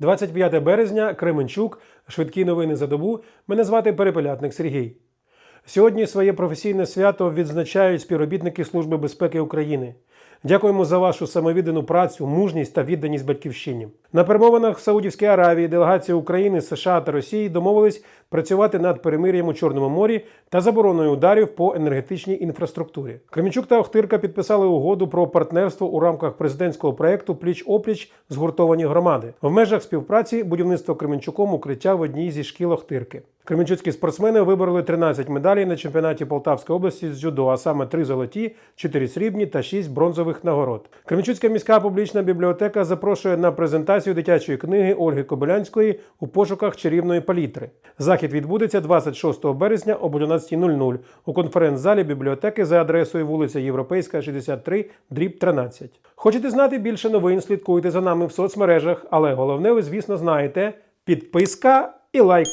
25 березня, Кременчук, швидкі новини за добу. Мене звати Перепелятник Сергій. Сьогодні своє професійне свято відзначають співробітники Служби безпеки України. Дякуємо за вашу самовіддану працю, мужність та відданість батьківщині. На перемовинах в Саудівській Аравії делегація України, США та Росії домовились працювати над перемир'ям у Чорному морі та забороною ударів по енергетичній інфраструктурі. Кременчук та Охтирка підписали угоду про партнерство у рамках президентського проекту Пліч опліч згуртовані громади в межах співпраці будівництво Кременчуком укриття в одній зі шкіл Охтирки. Кременчуцькі спортсмени вибороли 13 медалей на чемпіонаті Полтавської області з дзюдо, а саме 3 золоті, 4 срібні та 6 бронзових нагород. Кременчуцька міська публічна бібліотека запрошує на презентацію дитячої книги Ольги Кобилянської у пошуках чарівної палітри. Захід відбудеться 26 березня об 11.00 у конференц-залі бібліотеки за адресою вулиця Європейська, 63, дріб 13. Хочете знати більше новин? Слідкуйте за нами в соцмережах, але головне, ви, звісно, знаєте: підписка і лайк.